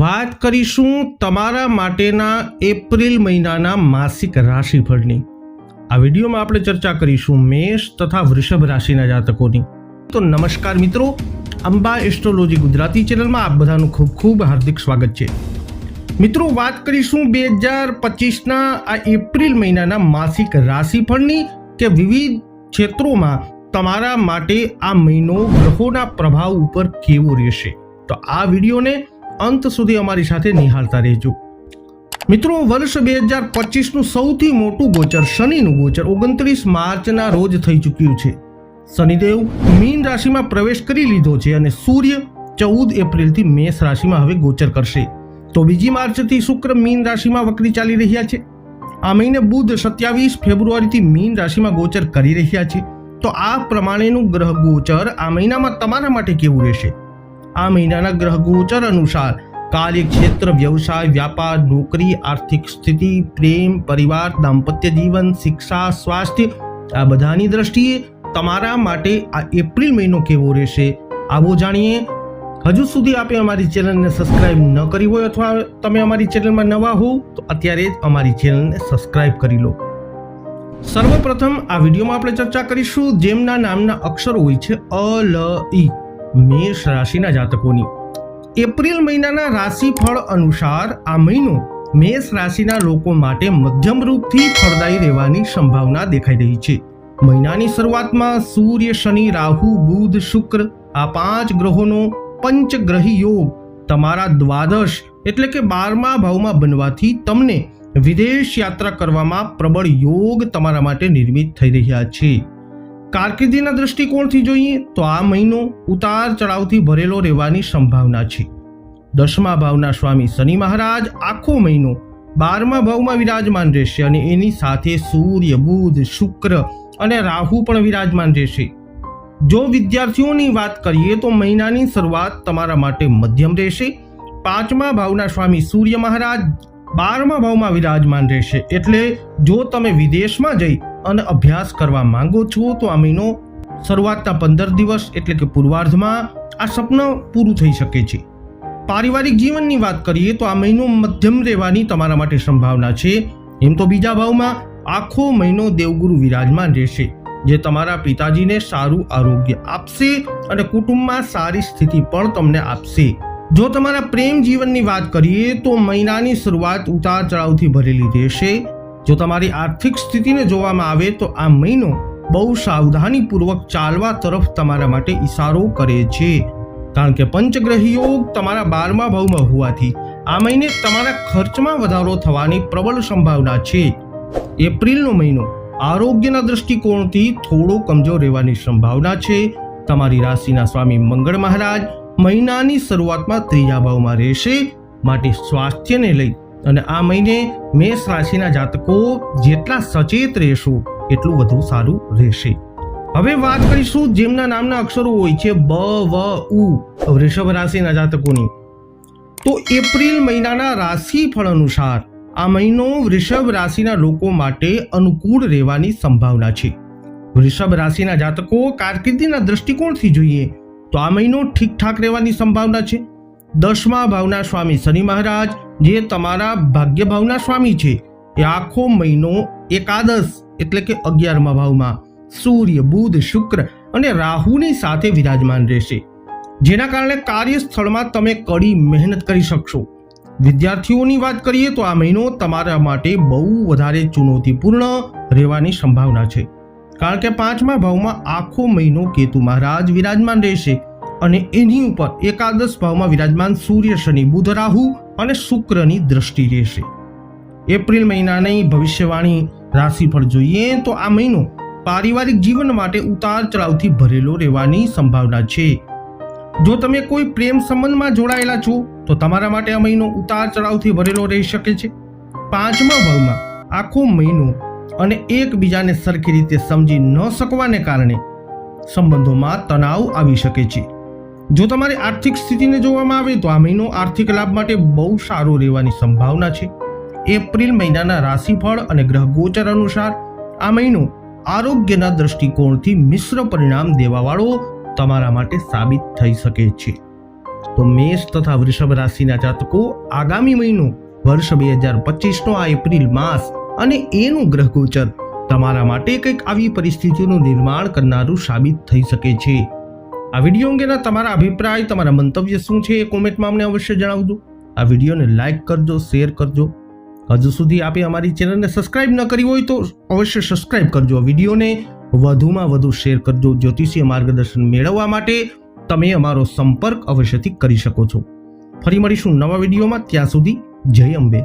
વાત કરીશું તમારા માટેના એપ્રિલ મહિનાના માસિક રાશિફળની. આ વિડીયોમાં આપણે ચર્ચા કરીશું મેષ તથા વૃષભ રાશિના જાતકોની. તો નમસ્કાર મિત્રો, અંબા એસ્ટ્રોલોજી ગુજરાતી ચેનલમાં આપ બધાનું ખૂબ ખૂબ હાર્દિક સ્વાગત છે. મિત્રો, વાત કરીશું બે હજાર પચીસના આ એપ્રિલ મહિનાના માસિક રાશિફળની કે વિવિધ ક્ષેત્રોમાં તમારા માટે આ મહિનો ગ્રહોના પ્રભાવ ઉપર કેવો રહેશે. તો આ વિડીયોને અંત સુધી અમારી સાથે નિહાળતા રહેજો. મિત્રો, વર્ષ બે હજાર પચીસનું સૌથી મોટું ગોચર, શનિનું ગોચર ઓગણત્રીસ માર્ચના રોજ થઈ ચૂક્યું છે. શનિદેવ મીન રાશિમાં પ્રવેશ કરી લીધો છે અને સૂર્ય ચૌદ એપ્રિલથી મેષ રાશિમાં હવે ગોચર કરશે. તો બીજી માર્ચથી શુક્ર મીન રાશિમાં વક્રી ચાલી રહ્યા છે. આ મહિને બુધ સત્યાવીસ ફેબ્રુઆરીથી મીન રાશિમાં ગોચર કરી રહ્યા છે. તો આ પ્રમાણેનું ગ્રહ ગોચર આ મહિનામાં તમારા માટે કેવું રહેશે? આ મહિનાના ગ્રહ ગોચર અનુસાર કાર્યક્ષેત્ર, વ્યવસાય, વ્યાપાર, નોકરી, આર્થિક સ્થિતિ, પ્રેમ, પરિવાર, દાંપત્ય જીવન, શિક્ષા, સ્વાસ્થ્ય, આ બધાની દ્રષ્ટિએ તમારા માટે આ એપ્રિલ મહિનો કેવો રહેશે? આવો જાણીએ. હજુ સુધી આપે અમારી ચેનલને સબસ્ક્રાઇબ ન કરી હોય અથવા તમે અમારી ચેનલમાં નવા હો, તો અત્યારે જ અમારી ચેનલને સબસ્ક્રાઇબ કરી લો. સર્વપ્રથમ આ વિડીયોમાં આપણે ચર્ચા કરીશું જેમના નામના અક્ષરો હોય છે અ, લ, ઈ. મેષ રાશિના જાતકોની. એપ્રિલ મહિનાના રાશિફળ અનુસાર આ મહિનો મેષ રાશિના લોકો માટે મધ્યમ રૂપથી ફળદાયી રહેવાની સંભાવના દેખાઈ રહી છે. મહિનાની શરૂઆતમાં સૂર્ય, શનિ, રાહુ, બુધ, શુક્ર આ પાંચ ગ્રહોનો પંચગ્રહી યોગ તમારા દ્વાદશ એટલે કે બારમા ભાવમાં બનવાથી તમને વિદેશ યાત્રા કરવામાં પ્રબળ યોગ તમારા માટે નિર્મિત થઈ રહ્યા છે. કારકિર્દીના દૃષ્ટિકોણથી જોઈએ તો આ મહિનો ઉતાર ચઢાવથી ભરેલો રહેવાની સંભાવના છે. દસમા ભાવના સ્વામી શનિ મહારાજ આખો મહિનો બારમા ભાવમાં વિરાજમાન રહેશે અને એની સાથે સૂર્ય, બુધ, શુક્ર અને રાહુ પણ વિરાજમાન રહેશે. જો વિદ્યાર્થીઓની વાત કરીએ તો મહિનાની શરૂઆત તમારા માટે મધ્યમ રહેશે. પાંચમા ભાવના સ્વામી સૂર્ય મહારાજ બારમા ભાવમાં વિરાજમાન રહેશે. એટલે જો તમે વિદેશમાં જઈ અને અભ્યાસ કરવા માંગો છો, તો આ મહિનો શરૂઆતના પંદર દિવસ એટલે કે પૂર્વાર્ધમાં આ સપનું પૂરું થઈ શકે છે. પારિવારિક જીવનની વાત કરીએ, તો આ મહિનો મધ્યમ રહેવાની તમારા માટે સંભાવના છે. એમ તો બીજા ભાવમાં આખો મહિનો દેવગુરુ વિરાજમાન રહેશે, જે તમારા પિતાજીને સારું આરોગ્ય આપશે અને કુટુંબમાં સારી સ્થિતિ પણ તમને આપશે. જો તમારા પ્રેમ જીવનની વાત કરીએ તો મહિનાની શરૂઆત ઉતાર ચઢાવથી ભરેલી રહેશે. જો તમારી આર્થિક સ્થિતિને જોવામાં આવે તો આ મહિનો બહુ સાવધાનીપૂર્વક ચાલવા તરફ તમારા માટે ઈશારો કરે છે. કારણ કે પંચગ્રહીઓ તમારા બારમા ભાવમાં હોવાથી આ મહિને તમારા ખર્ચમાં વધારો થવાની પ્રબળ સંભાવના છે. એપ્રિલનો મહિનો આરોગ્યના દૃષ્ટિકોણથી થોડો કમજોર રહેવાની સંભાવના છે. તમારી રાશિના સ્વામી મંગળ મહારાજ મહિનાની શરૂઆતમાં ત્રીજા ભાવમાં રહેશે. માટે સ્વાસ્થ્યને લઈ અને આ મહિને મેષ રાશિના જાતકો જેટલા સચેત રહેશો, એટલું વધુ સારું રહેશે. હવે વાત કરીશું જેમના નામના અક્ષરો હોય છે બ, વ, ઉ, વૃષભ રાશિના જાતકોની. તો એપ્રિલ મહિનાના રાશિફળ અનુસાર આ મહિનો વૃષભ રાશિના લોકો માટે અનુકૂળ રહેવાની સંભાવના છે. વૃષભ રાશિના જાતકો કારકિર્દીના દૃષ્ટિકોણથી જોઈએ તો આ મહિનો ઠીકઠાક રહેવાની સંભાવના છે? દસમા ભાવના સ્વામી શનિ મહારાજ, જે તમારા ભાગ્ય ભાવના સ્વામી છે, એ આખો મહિનો એકાદશ એટલે કે અગિયારમા ભાવમાં સૂર્ય, બુધ, શુક્ર અને રાહુની સાથે વિરાજમાન રહેશે. જેના કારણે કાર્યસ્થળમાં તમે કડી મહેનત કરી શકશો. વિદ્યાર્થીઓની વાત કરીએ તો આ મહિનો તમારા માટે બહુ વધારે ચુનૌતીપૂર્ણ રહેવાની સંભાવના છે. કારણ કે પાંચમા ભાવમાં આખો મહિનો કેતુ મહારાજ વિરાજમાન રહેશે અને એની ઉપર એકાદશ ભાવમાં વિરાજમાન સૂર્ય, શનિ, બુધ, રાહુ અને શુક્રની દ્રષ્ટિ રહેશે. એપ્રિલ મહિનાની ભવિષ્યવાણી રાશિ પર જોઈએ તો આ મહિનો પારિવારિક જીવન માટે ઉતાર ચઢાવથી ભરેલો રહેવાની સંભાવના છે. જો તમે કોઈ પ્રેમ સંબંધમાં જોડાયેલા છો, તો તમારા માટે આ મહિનો ઉતાર ચઢાવથી ભરેલો રહી શકે છે. પાંચમા ભાવમાં આખો મહિનો અને એકબીજાને સરખી રીતે સમજી ન શકવાને કારણે સંબંધોમાં તણાવ આવી શકે છે. જો તમારી આર્થિક સ્થિતિને જોવામાં આવે તો આ મહિનો આર્થિક લાભ માટે બહુ સારો રહેવાની સંભાવના છે. એપ્રિલ મહિનાના રાશિફળ અને ગ્રહ ગોચર અનુસાર આ મહિનો આરોગ્યના દૃષ્ટિકોણથી મિશ્ર પરિણામ દેવાવાળો તમારા માટે સાબિત થઈ શકે છે. તો મેષ તથા વૃષભ રાશિના જાતકો આગામી મહિનો વર્ષ બે હજાર પચીસનો આ એપ્રિલ માસ અને એનું ગ્રહ ગોચર તમારા માટે કંઈક આવી પરિસ્થિતિનું નિર્માણ કરનારું સાબિત થઈ શકે છે. આ વીડિયો અંગેના તમારા અભિપ્રાય, તમારા મંતવ્ય શું છે એ કોમેન્ટમાં અમને અવશ્ય જણાવજો. આ વિડીયોને લાઇક કરજો, શેર કરજો. હજુ સુધી આપે અમારી ચેનલને સબસ્ક્રાઇબ ન કરી હોય તો અવશ્ય સબસ્ક્રાઇબ કરજો. વિડીયોને વધુમાં વધુ શેર કરજો. જ્યોતિષીય માર્ગદર્શન મેળવવા માટે તમે અમારો સંપર્ક અવશ્યથી કરી શકો છો. ફરી મળીશું નવા વિડીયોમાં. ત્યાં સુધી જય અંબે.